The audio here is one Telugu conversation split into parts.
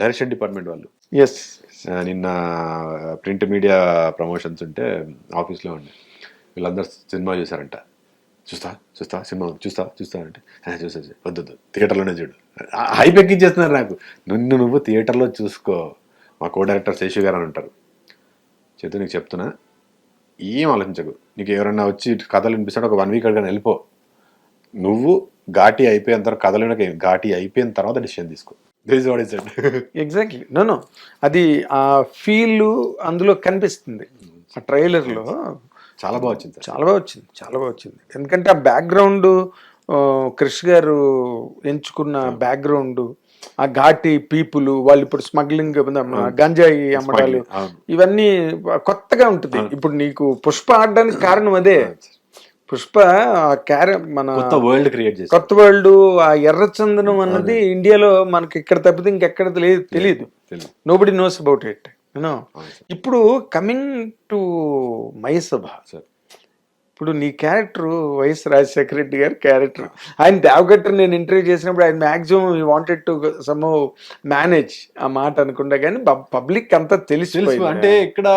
డైరెక్షన్ డిపార్ట్మెంట్ వాళ్ళు. ఎస్ నిన్న ప్రింట్ మీడియా ప్రమోషన్స్ ఉంటే ఆఫీస్లో ఉండే. వీళ్ళందరూ సినిమా చూసారంట చూస్తా చూస్తా సినిమా చూస్తా చూస్తా అంటే "ఆ, చూసా. వద్దు థియేటర్లోనే చూడు. హైప్ ఎక్కించేస్తున్నారు నాకు. నిన్ను నువ్వు థియేటర్లో చూసుకో. మా కో డైరెక్టర్ శేషు గారు అని ఉంటారు. చేతు నీకు చెప్తున్నా ఏం ఆలోచించకు. నీకు ఎవరన్నా వచ్చి కథలు వినిపిస్తాడు ఒక వన్ వీక్ అడిగిన వెళ్ళిపో. నువ్వు ఘాటి అయిపోయిన తర్వాత కథలు వినక ఘాటి అయిపోయిన తర్వాత డిసిషన్ తీసుకో. This what is exactly no no అది ఆ ఫీల్ అందులో కనిపిస్తుంది. ఆ ట్రైలర్లో చాలా బాగా వచ్చింది చాలా బాగా వచ్చింది. చాలా బాగా వచ్చింది. ఎందుకంటే ఆ బ్యాక్గ్రౌండ్ క్రిష్ గారు ఎంచుకున్న బ్యాక్గ్రౌండ్ ఆ ఘాటి పీపుల్ వాళ్ళు ఇప్పుడు స్మగ్లింగ్ గంజాయి అమ్మడాలు. ఇవన్నీ కొత్తగా ఉంటుంది. ఇప్పుడు నీకు పుష్ప ఆడడానికి కారణం అదే. పుష్ప ఆ క్యార మన కొత్త వరల్డ్ క్రియేట్ చేసి కొత్త వరల్డ్ ఆ ఎర్రచందనం అన్నది ఇండియాలో మనకి ఇక్కడ తప్పితే ఇంకెక్కడ తెలియదు తెలియదు. Nobody knows about it you know. ఇప్పుడు కమింగ్ టు మయసభ సార్. ఇప్పుడు నీ క్యారెక్టర్ వైఎస్ రాజశేఖర రెడ్డి గారి క్యారెక్టర్ ఆయన దేవగట్టర్ నేను ఇంటర్వ్యూ చేసినప్పుడు ఆయన maximum wanted to some manage ఆ మాట అనుకుంటా కానీ పబ్లిక్ అంతా తెలుసు. అంటే ఇక్కడ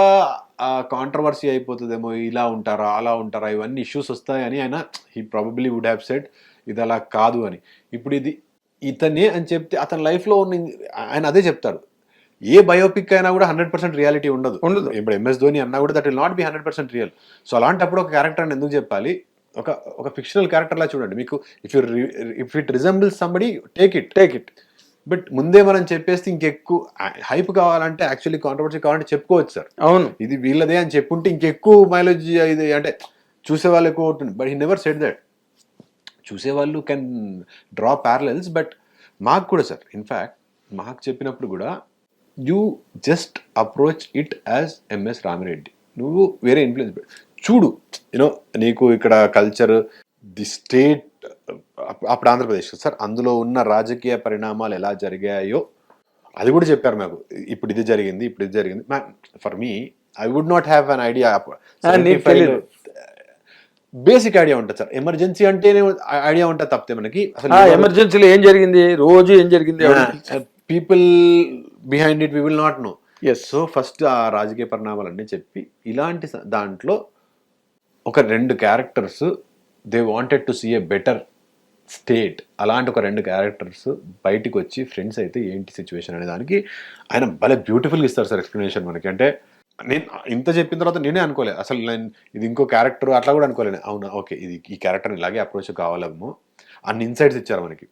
కాంట్రవర్సీ అయిపోతుందేమో ఇలా ఉంటారా అలా ఉంటారా ఇవన్నీ ఇష్యూస్ వస్తాయని ఆయన he probably would have set ఇది అలా కాదు అని. ఇప్పుడు ఇది ఇతనే అని చెప్తే అతని life లో ఉన్న ఆయన అదే చెప్తాడు. ఏ బయోపిక్ అయినా కూడా హండ్రెడ్ పర్సెంట్ రియాలిటీ ఉండదు. ఉండదు. ఇప్పుడు ఎంఎస్ ధోని అన్నా కూడా that will not be hundred percent real so అలాంటప్పుడు ఒక క్యారెక్టర్ అని ఎందుకు చెప్పాలి? ఒక ఒక ఫిక్షనల్ క్యారెక్టర్ లా చూడండి. మీకు if you if it resembles somebody take it take it but ముందే మనం చెప్పేస్తే ఇంకెక్కువ హైప్ కావాలంటే యాక్చువల్లీ కాంట్రవర్సీ కావాలంటే చెప్పుకోవచ్చు సార్. అవును. ఇది వీళ్ళదే అని చెప్పుంటే ఇంకెక్కువ మైలేజ్ ఇది అంటే చూసేవాళ్ళు ఎక్కువ ఉంటుంది but he never set that చూసేవాళ్ళు కెన్ డ్రా ప్యారలల్స్ బట్ మాకు కూడా సార్ ఇన్ఫ్యాక్ట్ మాకు చెప్పినప్పుడు కూడా you just approach it as MS Ramireddy నువ్వు వేరే ఇన్ఫ్లుయెన్స్ చూడు యూనో నీకు ఇక్కడ కల్చర్ ది స్టేట్ అప్పుడు ఆంధ్రప్రదేశ్ సార్. అందులో ఉన్న రాజకీయ పరిణామాలు ఎలా జరిగాయో అది కూడా చెప్పారు మాకు. ఇప్పుడు ఇది జరిగింది ఇప్పుడు ఇది జరిగింది. For me I would not have an idea. Basic idea ఉంటుంది సార్. ఎమర్జెన్సీ అంటేనే ఐడియా ఉంటుంది తప్పితే మనకి. ఎమర్జెన్సీలో ఏం జరిగింది? రోజు ఏం జరిగింది? People behind it we will not know. Yes so first ఆ రాజకీయ పరిణామాలన్నీ చెప్పి ఇలాంటి దాంట్లో ఒక రెండు characters they wanted to see a better state అలాంటి ఒక రెండు క్యారెక్టర్స్ బయటికి వచ్చి ఫ్రెండ్స్ అయితే ఏంటి సిచ్యువేషన్ అనే దానికి ఆయన భలే బ్యూటిఫుల్గా ఇస్తారు సార్ ఎక్స్ప్లెనేషన్ మనకి. అంటే నేను ఇంత చెప్పిన తర్వాత నేనే అనుకోలే. అసలు నేను ఇది ఇంకో క్యారెక్టర్ అట్లా కూడా అనుకోలేను. అవునా? ఓకే. ఇది ఈ క్యారెక్టర్ ఇలాగే అప్రోచ్ కావాలేమో అన్ని ఇన్సైట్స్ ఇచ్చారు మనకి.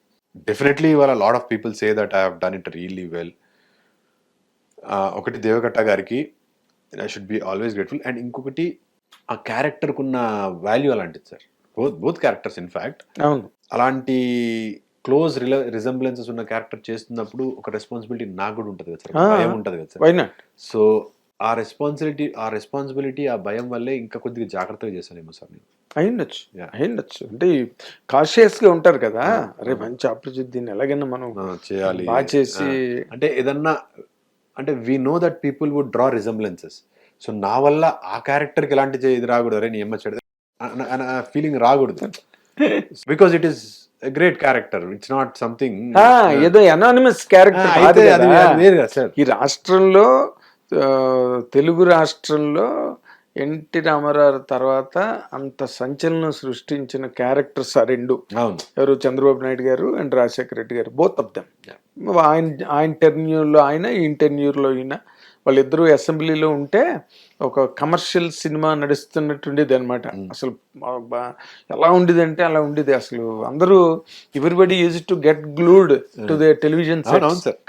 డెఫినెట్లీ ఇవాళ lot of people say that I have done it really well ఒకటి దేవకట్ట గారికి I should be always grateful and ఇంకొకటి ఆ క్యారెక్టర్కున్న వాల్యూ అలాంటిది sir. Both both characters in fact అవును. అలాంటి క్లోజ్ రిల రిజంబ్లెన్సెస్ ఉన్న క్యారెక్టర్ చేస్తున్నప్పుడు ఒక రెస్పాన్సిబిలిటీ నాకు కూడా ఉంటుంది కదా సార్. భయం ఉంటుంది కదా సార్ సో ఆ రెస్పాన్సిబిలిటీ ఆ రెస్పాన్సిబిలిటీ ఆ భయం వల్లే ఇంకా కొద్దిగా జాగ్రత్తగా చేశానేమో సార్ నేను. అయిండొచ్చు Yeah. అయిండొచ్చు అంటే కాషియస్గా ఉంటారు కదా. అరే మంచి ఆపర్చునిటీ దీన్ని ఎలాగైనా మనం చేయాలి. బాగా చేసి అంటే ఏదన్నా అంటే we know that people would draw resemblances so నా వల్ల ఆ క్యారెక్టర్కి ఎలాంటి ఇది రాకూడదు. అరే నీ చెడు ఫీలింగ్ రాకూడదు. Because it is great character it's not something ఏదో అనానిమస్ క్యారెక్టర్ ఈ రాష్ట్రంలో తెలుగు రాష్ట్రంలో ఎన్టీ రామారావు తర్వాత అంత సంచలనం సృష్టించిన క్యారెక్టర్స్ ఆ రెండు. ఎవరు? చంద్రబాబు నాయుడు గారు అండ్ రాజశేఖర రెడ్డి గారు బోత్ ఆఫ్ దెమ్ ఆయన ఆయన టెన్యూర్లో ఆయన ఈయన టెన్యూర్లో ఈయన వాళ్ళిద్దరూ అసెంబ్లీలో ఉంటే ఒక కమర్షియల్ సినిమా నడుస్తున్నట్టు ఉండేది అనమాట అసలు ఎలా ఉండేది అంటే అలా ఉండేది. అసలు అందరూ everybody used to get glued to the television.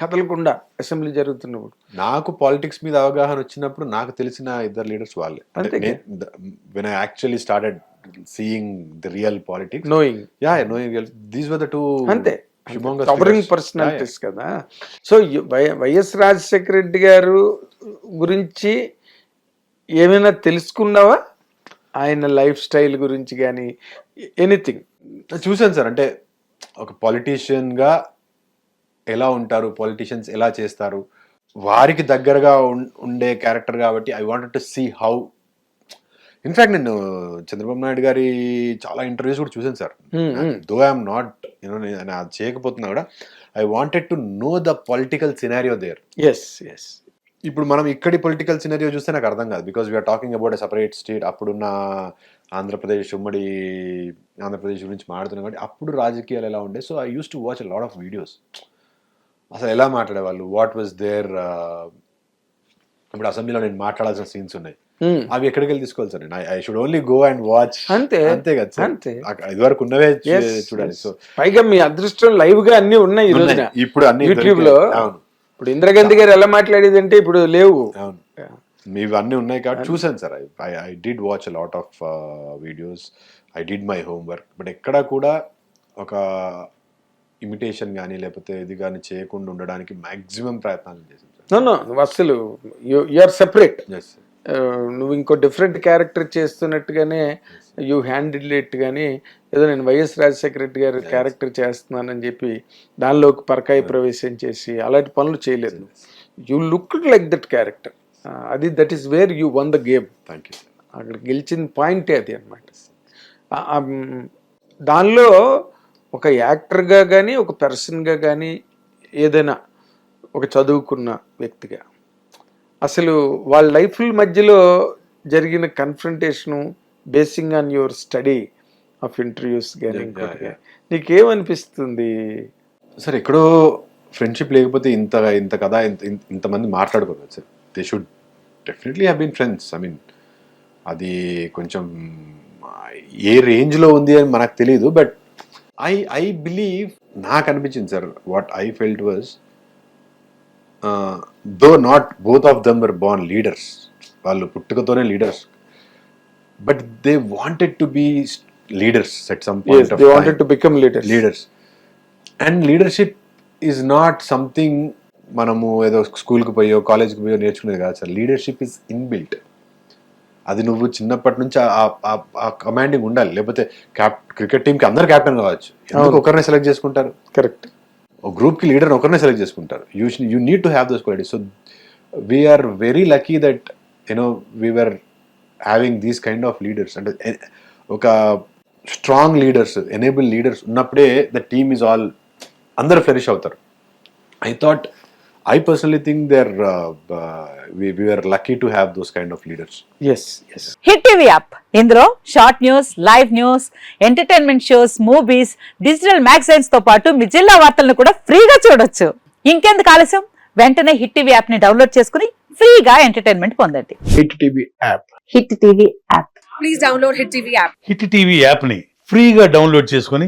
కదలకుండా అసెంబ్లీ జరుగుతున్నప్పుడు. నాకు పాలిటిక్స్ మీద అవగాహన వచ్చినప్పుడు నాకు తెలిసిన ఇద్దరు లీడర్స్ వాళ్ళే. When I actually started seeing the real politics knowing yeah knowing these were the two అంతే. కవరింగ్ పర్సనాలిటీస్ కదా సో వైఎస్ రాజశేఖర రెడ్డి గారు గురించి ఏమైనా తెలుసుకున్నావా ఆయన లైఫ్ స్టైల్ గురించి కానీ ఎనీథింగ్ చూశాను సార్ అంటే ఒక politician గా ఎలా ఉంటారు పొలిటీషియన్స్ ఎలా చేస్తారు వారికి దగ్గరగా ఉండే క్యారెక్టర్ కాబట్టి I wanted to see how in fact నేను చంద్రబాబు నాయుడు గారి చాలా ఇంటర్వ్యూస్ కూడా చూశాను sir though I'm not you know నేను అది చేయకపోతున్నా కూడా I wanted to know the political scenario there yes yes ఇప్పుడు మనం ఇక్కడి పొలిటికల్ సినారియో చూస్తే నాకు అర్థం కాదు because we're talking about separate state అప్పుడున్న ఆంధ్రప్రదేశ్ ఉమ్మడి ఆంధ్రప్రదేశ్ గురించి మాట్లాడుతున్నాం కాబట్టి అప్పుడు రాజకీయాలు ఎలా ఉండే? So I used to watch lot of videos అసలు ఎలా మాట్లాడేవాళ్ళు? వాట్ వాజ్ దేర్ ఇప్పుడు అసెంబ్లీలో నేను మాట్లాడాల్సిన సీన్స్ ఉన్నాయి. అవి ఎక్కడికి వెళ్ళి తీసుకోవాలి sir I should only go and watch అంతే. అంతే కదా సార్? అంతే. ఇదివరకు ఉన్నవే చూ- Yes, చూడాలి. సో పైగా మీ అదృష్టం లైవ్గా అన్ని ఉన్నాయి ఈ రోజున. ఇప్పుడు అన్ని యూట్యూబ్. లో ఇప్పుడు ఇందిరాగాంధీ గారు ఎలా మాట్లాడేది అంటే ఇప్పుడు లేవు. అవును. మీవి అన్నీ ఉన్నాయి కాబట్టి చూసాను sir. I I did watch lot of videos I did my homework but ఎక్కడ కూడా ఒక ఇమిటేషన్ కానీ లేకపోతే ఇది కానీ చేయకుండా ఉండడానికి మాక్సిమం ప్రయత్నాలు చేశాను. నో నో నువ్వు అసలు యు ఆర్ సెపరేట్ నువ్వు ఇంకో డిఫరెంట్ క్యారెక్టర్ చేస్తున్నట్టుగానే యూ హ్యాండిల్ ఇట్ కానీ ఏదో నేను వైఎస్ రాజశేఖర రెడ్డి గారి క్యారెక్టర్ చేస్తున్నానని చెప్పి దానిలోకి పరకాయ ప్రవేశం చేసి అలాంటి పనులు చేయలేదు you look like that character అది that is where you won the game thank you అక్కడ గెలిచిన పాయింటే అది అనమాట దానిలో ఒక యాక్టర్గా కానీ ఒక పర్సన్గా కానీ ఏదైనా ఒక చదువుకున్న వ్యక్తిగా. అసలు వాళ్ళ లైఫ్ మధ్యలో జరిగిన confrontation basing on your study of interviews కానీ నీకేమనిపిస్తుంది? సార్ ఎక్కడో ఫ్రెండ్షిప్ లేకపోతే ఇంత ఇంత కదా ఇంత ఇంత- ఇంతమంది మాట్లాడుకోలేదు sir. They should definitely have been friends I mean అది కొంచెం ఏ రేంజ్లో ఉంది అని మనకు తెలియదు బట్ ఐ ఐ బిలీవ్ నాకు అనిపించింది sir. What I felt was though not both of them were born leaders వాళ్ళు పుట్టుకతోనే leaders but they wanted to be leaders at some point they wanted to become leader leaders and leadership is not something మనము ఏదో స్కూల్కి పోయో కాలేజ్కి పోయో నేర్చుకునేది కాదు సార్. లీడర్షిప్ ఇస్ ఇన్బిల్ట్ అది నువ్వు చిన్నప్పటి నుంచి ఆ కమాండింగ్ ఉండాలి. లేకపోతే క్యాప్ క్రికెట్ టీంకి అందరు క్యాప్టెన్ కావచ్చు. ఎందుకు ఒకరినే సెలెక్ట్ చేసుకుంటారు? కరెక్ట్ ఒక గ్రూప్కి లీడర్ ఒకరినే సెలెక్ట్ చేసుకుంటారు. You you need to have those qualities so we're very lucky that you know we're having these kind of leaders అంటే ఒక స్ట్రాంగ్ లీడర్స్ ఎనేబుల్ లీడర్స్ ఉన్నప్పుడే ద టీమ్ ఈజ్ ఆల్ అందరు ఫ్లరిష్ అవుతారు. I thought I personally think there we're lucky to have those kind of leaders yes yes Hit TV app ఇందులో short news live news entertainment shows movies digital మ్యాగజైన్స్తో పాటు మీ జిల్లా వార్తలను కూడా ఫ్రీగా చూడొచ్చు. ఇంకెందుకు ఆలస్యం? వెంటనే హిట్ టీవీ యాప్ని డౌన్లోడ్ చేసుకుని ఫ్రీగా ఎంటర్టైన్మెంట్ పొందండి. Hit TV app Hit TV app please download Hit TV app. Hit TV యాప్ని ఫ్రీగా డౌన్లోడ్ చేసుకొని